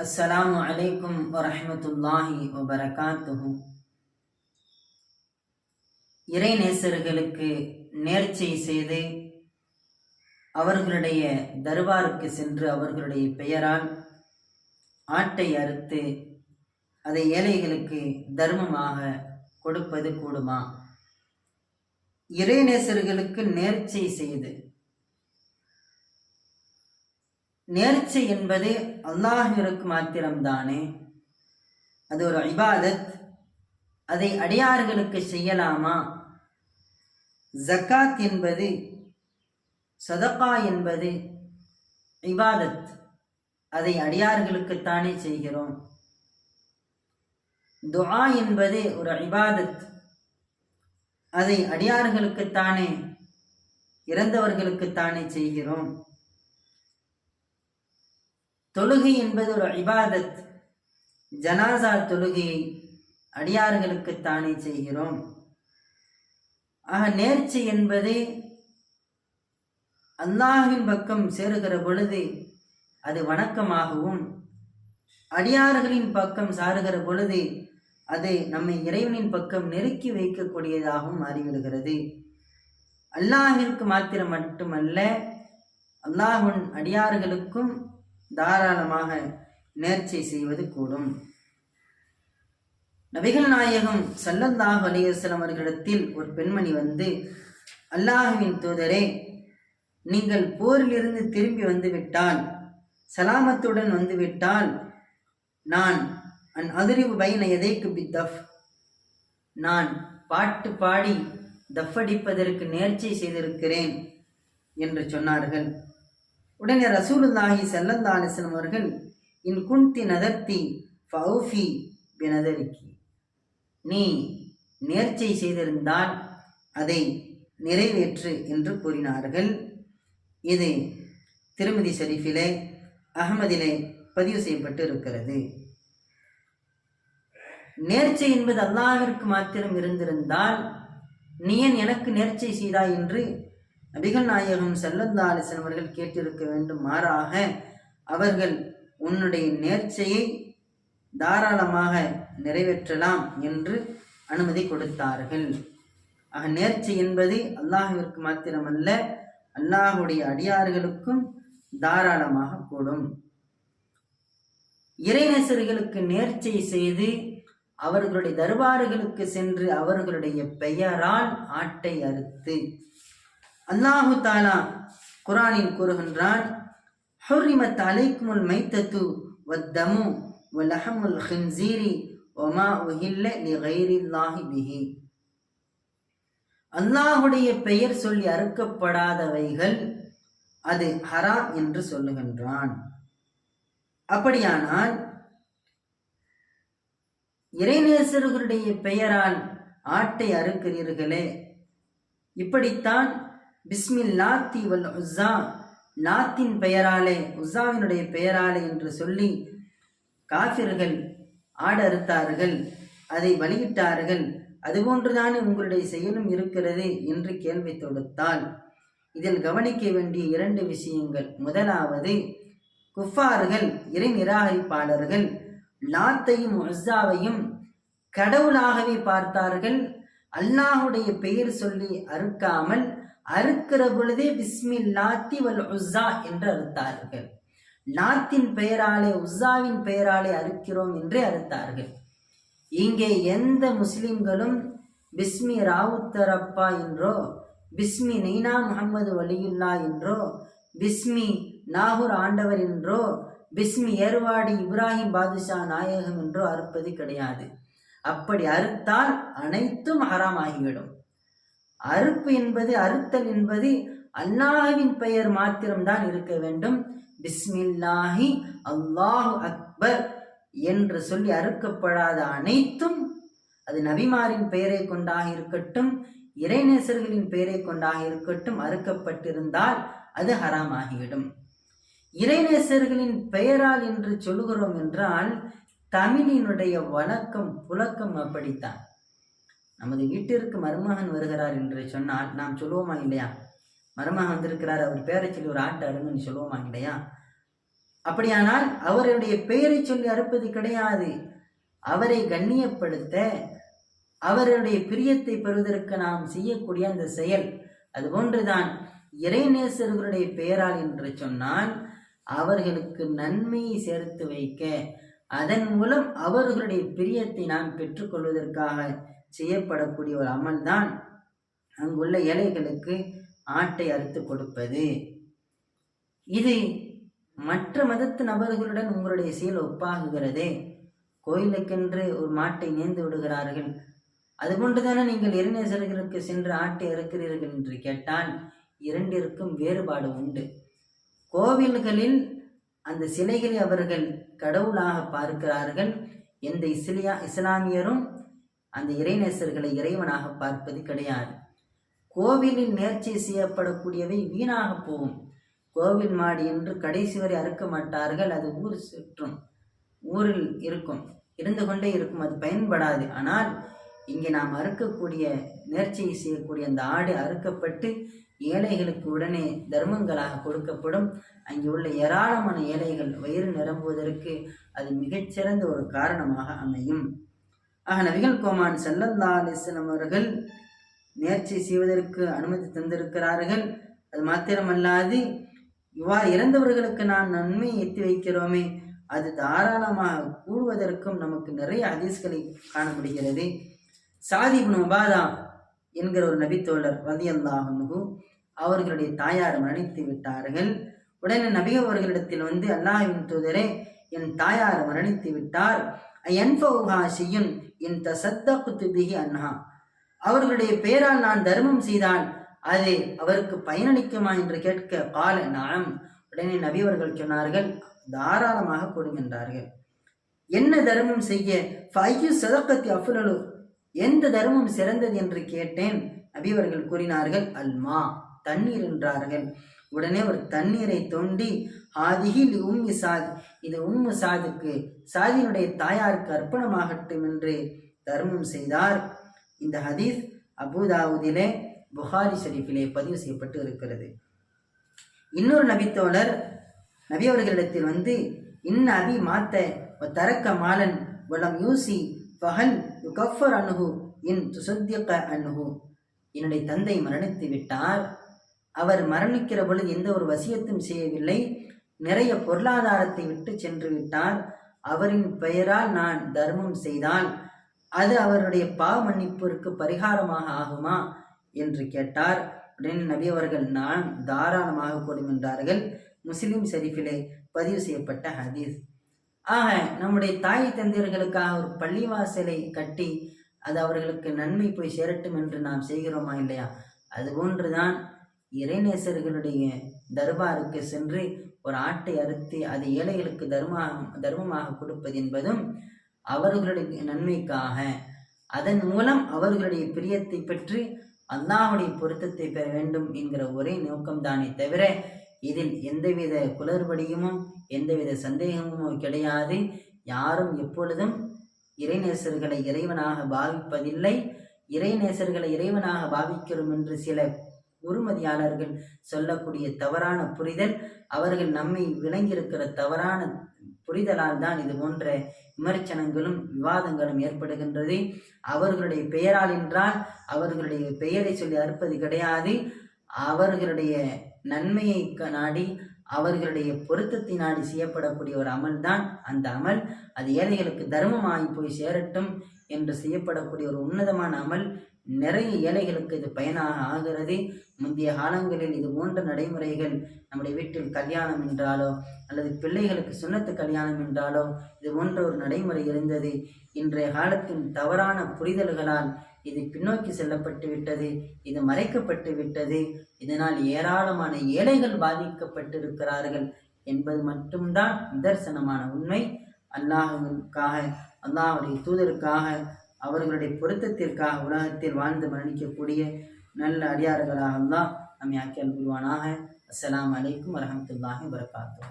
அஸ்ஸலாமு அலைக்கும் வரஹ்மத்துல்லாஹி வபரகாத்துஹு. இறை நேசர்களுக்கு நேர்ச்சை செய்து அவர்களுடைய தர்பாருக்கு சென்று அவர்களுடைய பெயரால் ஆட்டை அறுத்து அதை ஏழைகளுக்கு தர்மமாக கொடுப்பது கூடுமா? இறைநேசர்களுக்கு நேர்ச்சை செய்து நேர்ச்சி என்பது அல்லாஹிற்கு மாத்திரம்தானே? அது ஒரு இபாதத். அதை அடியார்களுக்கு செய்யலாமா? ஜக்காத் என்பது சதகா என்பது இபாதத். அதை அடியார்களுக்குத்தானே செய்கிறோம். துஆ என்பது ஒரு இபாதத். அதை அடியார்களுக்குத்தானே இறந்தவர்களுக்குத்தானே செய்கிறோம். தொழுகை என்பது ஒரு இபாதத். ஜனாசா தொழுகையை அடியார்களுக்குத்தானே செய்கிறோம். ஆக நேர்ச்சி என்பது அல்லாஹின் பக்கம் சேருகிற பொழுது அது வணக்கமாகவும் அடியார்களின் பக்கம் சாருகிற பொழுது அது நம்மை இறைவனின் பக்கம் நெருக்கி வைக்கக்கூடியதாகவும் மாறிவிடுகிறது. அல்லாஹிற்கு மாத்திரம் மட்டுமல்ல அல்லாஹுன் அடியார்களுக்கும் தாராளமாக நேர்ச்சை செய்வது கூடும். நபிகள் நாயகம் சல்லல்லாஹ் அலிவசலம் அவர்களிடத்தில் ஒரு பெண்மணி வந்து அல்லாஹுவின் தூதரே நீங்கள் போரிலிருந்து திரும்பி வந்துவிட்டால் சலாமத்துடன் வந்துவிட்டால் நான் அன் அதிரிவு பைன எதைக்கு பி தஃப் நான் பாட்டு பாடி தஃப் அடிப்பதற்கு நேர்ச்சை செய்திருக்கிறேன் என்று சொன்னார்கள். உடனே ரசூலுல்லாஹி சல்லல்லா அவர்கள் இன் குந்தி நதர்த்தி ஃபவுஃபி பினதரிக்கி. நீ நேர்ச்சை செய்திருந்தால் அதை நிறைவேற்று என்று கூறினார்கள். இது திருமதி ஷரீஃபிலே அகமதிலே பதிவு செய்யப்பட்டு இருக்கிறது நேர்ச்சை என்பது அல்லாவிற்கு மாத்திரம் இருந்திருந்தால் நீ ஏன் எனக்கு நேர்ச்சை செய்தாய்? என்று நபிகள் நாயகம் செல்லந்தா அலிசன் அவர்கள் கேட்டிருக்க வேண்டும் மாறாக அவர்கள் உன்னுடைய நேர்ச்சையை தாராளமாக நிறைவேற்றலாம் என்று அனுமதி கொடுத்தார்கள். ஆக நேர்ச்சி என்பது அல்லாஹிற்கு மாத்திரமல்ல அல்லாஹுடைய அடியார்களுக்கும் தாராளமாக கூடும். இறைநேசர்களுக்கு நேர்ச்சை செய்து அவர்களுடைய தர்பாறுகளுக்கு சென்று அவர்களுடைய பெயரால் ஆட்டை அறுத்து அல்லாஹு தாலா குரானில் கூறுகின்றான் ஹுரிமத் அலைக்குமுல் மைத்தத்து வத்தமு வலஹமுல் ஹின்சீரி ஒமா உஹில்ல நிகைரில்லாஹி பிஹி. அல்லாஹுடைய பெயர் சொல்லி அறுக்கப்படாதவைகள் அது ஹராம் என்று சொல்லுகின்றான். அப்படியானால் இறைநேசர்களுடைய பெயரால் ஆட்டை அறுக்கிறீர்களே இப்படித்தான் பிஸ்மில் லாத்தி வல் உஸ்ஸா. லாத்தின் பெயராலே உஸ்ஸாவினுடைய பெயராலே என்று சொல்லி காஃபிர்கள் ஆடறுத்தார்கள் அறுத்தார்கள் அதை வழியிட்டார்கள் அதுபோன்றுதானே உங்களுடைய செயலும் இருக்கிறது என்று கேள்வி தொடுத்தால் இதில் கவனிக்க வேண்டிய இரண்டு விஷயங்கள். முதலாவது குஃபார்கள் இறை நிராகரிப்பாளர்கள் லாத்தையும் உஸ்ஸாவையும் கடவுளாகவே பார்த்தார்கள் அல்லாஹுடைய பெயர் சொல்லி அறுக்காமல் அறுக்கிற பொழுதே பிஸ்மில் லாத்தி வல் உஸ்ஸா என்று அறுத்தார்கள். லாத்தின் பெயராலே உஸ்ஸாவின் பெயராலே அறுக்கிறோம் என்று அறுத்தார்கள். இங்கே எந்த முஸ்லிம்களும் பிஸ்மி ராவுத்தரப்பா என்றோ பிஸ்மி நெய்னா முகமது வலியுல்லா என்றோ பிஸ்மி நாகூர் ஆண்டவர் என்றோ பிஸ்மி ஏர்வாடி இப்ராஹிம் பாதுஷா நாயகம் என்றோ அறுப்பது கிடையாது. அப்படி அறுத்தால் அனைத்தும் ஹராமாகிவிடும். அறுப்பு என்பது அறுத்தல் என்பது அல்லாஹுவின் பெயர் மாத்திரம்தான் இருக்க வேண்டும். பிஸ்மில்லாஹி அல்லாஹு அக்பர் என்று சொல்லி அறுக்கப்படாத அனைத்தும் அது நபிமாரின் பெயரை கொண்டாக இருக்கட்டும் இறைநேசர்களின் பெயரை கொண்டாக இருக்கட்டும் அறுக்கப்பட்டிருந்தால் அது ஹராமாகிவிடும். இறைநேசர்களின் பெயரால் என்று சொல்லுகிறோம் என்றால் தமிழினுடைய வழக்கம் புழக்கம் அப்படித்தான். நமது வீட்டிற்கு மருமகன் வருகிறார் என்று சொன்னால் நாம் சொல்லுவோமா இல்லையா? மருமகன் வந்திருக்கிறார் அவர் பெயரை சொல்லி ஒரு ஆட்டை அருங்கன்னு சொல்லுவோமா இல்லையா? அப்படியானால் அவருடைய பெயரை சொல்லி அறுப்பது கிடையாது. அவரை கண்ணியப்படுத்த அவருடைய பிரியத்தை பெறுவதற்கு நாம் செய்யக்கூடிய அந்த செயல். அதுபோன்றுதான் இறைநேசர்களுடைய பெயரால் என்று சொன்னால் அவர்களுக்கு நன்மையை சேர்த்து வைக்க அதன் மூலம் அவர்களுடைய பிரியத்தை நாம் பெற்றுக்கொள்வதற்காக செய்யப்படக்கூடிய ஒரு அமல் தான் அங்குள்ள ஏழைகளுக்கு ஆட்டை அறுத்து கொடுப்பது. இது மற்ற மதத்து நபர்களுடன் உங்களுடைய செயல் ஒப்பாகுகிறதே. கோயிலுக்கென்று ஒரு மாட்டை நேர்ந்து விடுகிறார்கள். அதுபோன்றுதானே நீங்கள் இறைநேசர்களுக்கு சென்று ஆட்டை அறுக்கிறீர்கள் என்று கேட்டால் இரண்டிற்கும் வேறுபாடு உண்டு. கோவில்களில் அந்த சிலைகளை அவர்கள் கடவுளாக பார்க்கிறார்கள். எந்த இஸ்லியா இஸ்லாமியரும் அந்த இறைநேசர்களை இறைவனாக பார்ப்பது கிடையாது. கோவிலில் நேர்ச்சி செய்யப்படக்கூடியவை வீணாக போகும். கோவில் மாடி என்று கடைசி வரை அறுக்க மாட்டார்கள். அது ஊர் சுற்றும் ஊரில் இருக்கும். இருந்து கொண்டே இருக்கும். அது பயன்படாது. ஆனால் இங்கே நாம் அறுக்கக்கூடிய நேர்ச்சியை செய்யக்கூடிய அந்த ஆடு அறுக்கப்பட்டு ஏழைகளுக்கு உடனே தர்மங்களாக கொடுக்கப்படும். அங்கே உள்ள ஏராளமான ஏழைகள் வயிறு நிரம்புவதற்கு அது மிகச்சிறந்த ஒரு காரணமாக அமையும். ஆக நபிகள் கோமான் செல்லல்லா அலிஸ்லம் அவர்கள் நேர்ச்சி செய்வதற்கு அனுமதி தந்திருக்கிறார்கள். அது மாத்திரமல்லாது இவ்வாறு இறந்தவர்களுக்கு நாம் நன்மை எத்தி வைக்கிறோமே. அது தாராளமாக கூடுவதற்கும் நமக்கு நிறைய அதிஸ்களை காணப்படுகிறது. சாதிப் முபாதா என்கிற ஒரு நபித்தோழர் வதியல்லாஹனு அவர்களுடைய தாயார் மரணித்து விட்டார்கள். உடனே நபி அவர்களிடத்தில் வந்து அல்லாஹின் தூதரே என் தாயார் மரணித்து விட்டார். என்பவுகா செய்யும் என் தசத்த குத்துபிகி அன்ஹா. அவர்களுடைய பெயரால் நான் தர்மம் செய்தால் அது அவருக்கு பயனளிக்குமா என்று கேட்க பால நாம் உடனே நபியவர்கள் சொன்னார்கள் தாராளமாக கொடுக்கின்றார்கள் என்ன தர்மம் செய்ய? ஃபையு சதக்கத்தி அஃபுலு எந்த தர்மம் சிறந்தது? என்று கேட்டேன். நபிவர்கள் கூறினார்கள் அல்மா தண்ணீர் என்றார்கள். உடனே ஒரு தண்ணீரை தோண்டி ஆதிகில் உம்மி சாத் இது உம்மு சாதுக்கு சாதியினுடைய தாயாருக்கு அர்ப்பணமாகட்டும் என்று தர்மம் செய்தார். இந்த ஹதீஸ் அபுதாவுதிலே புகாரி ஷெரீஃபிலே பதிவு செய்யப்பட்டு இருக்கிறது. இன்னொரு நபித்தோழர் நபி அவர்களிடத்தில் வந்து இன்ன அபி மாத்த தரக்க மாலன் வளம் யூசி பகல் யுகஃபர் அணுகு இன் துசத்தியக்க அணுகு என்னுடைய தந்தை மரணித்து விட்டார். அவர் மரணிக்கிற பொழுது எந்த ஒரு வசியத்தும் செய்யவில்லை. நிறைய பொருளாதாரத்தை விட்டு சென்று விட்டார். அவரின் பெயரால் நான் தர்மம் செய்தால் அது அவருடைய பாவ மன்னிப்பிற்கு பரிகாரமாக ஆகுமா? என்று கேட்டார். உடனே நபி அவர்கள் நான் தாராளமாக கூடும் என்றார்கள். முஸ்லிம் ஷெரீஃபிலே பதிவு செய்யப்பட்ட ஹதீஸ். ஆக நம்முடைய தாய் தந்தையர்களுக்காக ஒரு பள்ளிவாசலை கட்டி அது அவர்களுக்கு நன்மை போய் சேரட்டும் என்று நாம் செய்கிறோமா இல்லையா? அதுபோன்றுதான் இறைநேசர்களுடைய தர்பாருக்கு சென்று ஒரு ஆட்டை அறுத்து அது ஏழைகளுக்கு தர்மமாக தர்மமாக கொடுப்பது என்பதும் அவர்களுடைய நன்மைக்காக. அதன் மூலம் அவர்களுடைய பிரியத்தை பெற்று அல்லாஹுடைய பொருத்தத்தை பெற வேண்டும் என்கிற ஒரே நோக்கம்தானே தவிர இதில் எந்தவித குளறுபடியுமோ எந்தவித சந்தேகமுமோ கிடையாது. யாரும் எப்பொழுதும் இறைநேசர்களை இறைவனாக பாவிப்பதில்லை. இறைநேசர்களை இறைவனாக பாவிக்கிறோம் என்று சில உறுமதியாளர்கள் சொல்லக்கூடிய தவறான புரிதல் அவர்கள் நம்மை விளங்கியிருக்கிற தவறான புரிதலால் தான் இது போன்ற விமர்சனங்களும் விவாதங்களும் ஏற்படுகின்றது. அவர்களுடைய பெயரால் என்றால் அவர்களுடைய பெயரை சொல்லி அறுப்பது கிடையாது. அவர்களுடைய நன்மையை நாடி அவர்களுடைய பொருத்தத்தை நாடி செய்யப்படக்கூடிய ஒரு அமல் தான் அந்த அமல். அது ஏழைகளுக்கு தர்மமாகி போய் சேரட்டும் என்று செய்யப்படக்கூடிய ஒரு உன்னதமான அமல். நிறைய ஏழைகளுக்கு இது பயனாக ஆகிறது. முந்தைய காலங்களில் இது போன்ற நடைமுறைகள் நம்முடைய வீட்டில் கல்யாணம் என்றாலோ அல்லது பிள்ளைகளுக்கு சுண்ணத்து கல்யாணம் என்றாலோ இது போன்ற ஒரு நடைமுறை இருந்தது. இன்றைய காலத்தின் தவறான புரிதல்களால் இது பின்னோக்கி செல்லப்பட்டு விட்டது இது மறைக்கப்பட்டு விட்டது. இதனால் ஏராளமான ஏழைகள் பாதிக்கப்பட்டிருக்கிறார்கள் என்பது மட்டும்தான் நிதர்சனமான உண்மை. அல்லாஹுக்காக அல்லாஹுடைய தூதருக்காக அவர்களுடைய பொருத்தத்திற்காக உலகத்தில் வாழ்ந்து மரணிக்கக்கூடிய நல்ல அடியார்களாக தான் நம்மை ஆக்கியல் புரிவானாக அஸ்லாம் வலைக்கம் வரமத்துல்லாஹி வரகாத்தூ